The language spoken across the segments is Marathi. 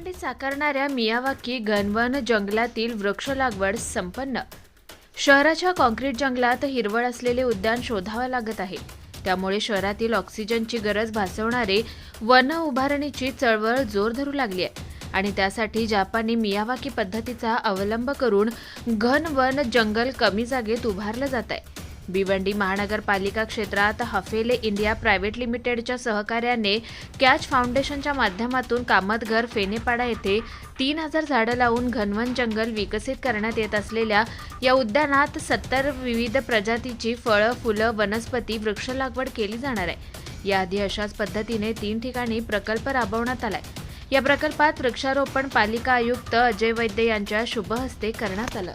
भिवंडी साकारणाऱ्या मियावाकी घनवन जंगलातील वृक्ष लागवड संपन्न. शहराच्या कॉन्क्रीट जंगलात हिरवळ असलेले उद्यान शोधावं लागत आहे. त्यामुळे शहरातील ऑक्सिजनची गरज भासवणारे वन उभारणीची चळवळ जोर धरू लागली आहे. आणि त्यासाठी जापानी मियावाकी पद्धतीचा अवलंब करून घन वन जंगल कमी जागेत उभारलं जात आहे. भिवंडी महानगरपालिका क्षेत्रात हफेले इंडिया प्रायव्हेट लिमिटेडच्या सहकार्याने कॅच फाउंडेशनच्या माध्यमातून कामतघर फेनेपाडा येथे तीन हजार झाडं लावून घनवन जंगल विकसित करण्यात येत असलेल्या या उद्यानात सत्तर विविध प्रजातीची फळं फुलं वनस्पती वृक्ष लागवड केली जाणार आहे. याआधी अशाच पद्धतीने तीन ठिकाणी प्रकल्प राबवण्यात आलाय. या प्रकल्पात वृक्षारोपण पालिका आयुक्त अजय वैद्य यांच्या शुभहस्ते करण्यात आलं.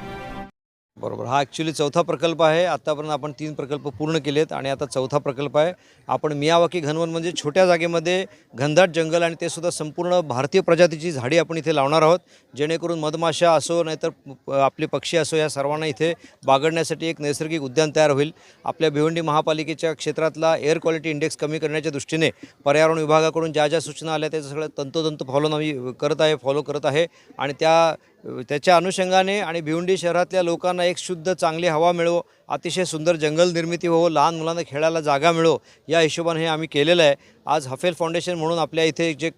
बरोबर. हा ॲक्च्युली चौथा प्रकल्प आहे. आत्तापर्यंत आपण तीन प्रकल्प पूर्ण केलेत आणि आता चौथा प्रकल्प आहे. आपण मियावाकी घनवन म्हणजे छोट्या जागेमध्ये घनदाट जंगल आणि ते सुद्धा संपूर्ण भारतीय प्रजातीची झाडी आपण इथे लावणार आहोत. जेणेकरून मधमाशा असो नाहीतर प- आपले पक्षी असो या सर्वांना इथे बागडण्यासाठी एक नैसर्गिक उद्यान तयार होईल. आपल्या भिवंडी महापालिकेच्या क्षेत्रातला एअर क्वालिटी इंडेक्स कमी करण्याच्या दृष्टीने पर्यावरण विभागाकडून ज्या ज्या सूचना आल्या त्याचं सगळं तंतोतंत फॉलो आम्ही करत आहे फॉलो करत आहे. आणि त्या त्याच्या अनुषंगाने आणि भिवंडी शहरातल्या लोकांना एक शुद्ध चांगली हवा मिळो अतिशय सुंदर जंगल निर्मिती हो लहान मुलांना खेळायला जागा मिळो या हिशोबाने हे आम्ही केलेलं आहे. आज हफेल फाउंडेशन म्हणून आपल्या इथे जे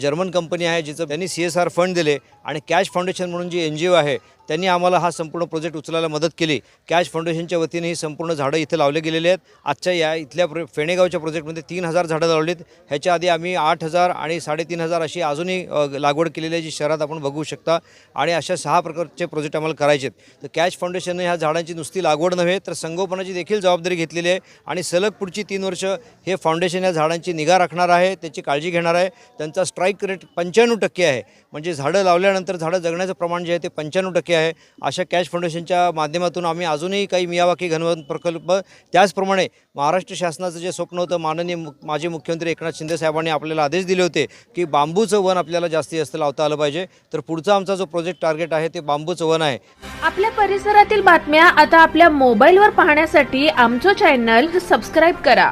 जर्मन कंपनी आहे जिचं त्यांनी सी एस आर फंड दिले आणि कॅश फाउंडेशन म्हणून जी एन जी ओ आहे त्यांनी आम्हाला हा संपूर्ण प्रोजेक्ट उचलायला मदत केली. कॅश फाउंडेशनच्या वतीने ही संपूर्ण झाडं इथे लावले गेलेले आहेत. आजच्या या इथल्या प्रो फेणेगावच्या प्रोजेक्टमध्ये तीन हजार झाडं लावलीत ह्याच्या आधी आम्ही आठ हजार आणि साडेतीन हजार अशी अजूनही लागवड केलेली आहे जी शहरात आपण बघू शकता. आणि अशा सहा प्रकारचे प्रोजेक्ट आम्हाला करायचे आहेत. तर कॅश फाउंडेशनने ह्या झाडांची नुसती लागवड नव्हे तर संगोपनाची देखील जबाबदारी घेतलेली आहे. आणि सलग पुढची तीन वर्ष हे फाउंडेशन या झाडांची निगा राखणार आहे त्याची काळजी घेणार आहे. त्यांचा स्ट्राईक रेट पंच्याण्णव टक्के आहे. म्हणजे झाडं लावल्यानंतर झाडं जगण्याचं प्रमाण जे आहे ते पंच्याण्णव टक्के आहे. अशा कॅश फाउंडेशनच्या माध्यमातून आम्ही अजूनही काही मियावाकी घनवन प्रकल्प त्याचप्रमाणे महाराष्ट्र शासनाचं जे स्वप्न होतं माननीय मु माजी मुख्यमंत्री एकनाथ शिंदे साहेबांनी आपल्याला आदेश दिले होते की बांबूचं वन आपल्याला जास्तीत जास्त लावता आलं पाहिजे. तर पुढचा आमचा जो प्रोजेक्ट टार्गेट आहे ते बांबूचं वन आहे. आपल्या परिसरातील बातम्या आता आपल्या मोबाईलवर पाहण्यासाठी आमचं चॅनल सबस्क्राईब करा.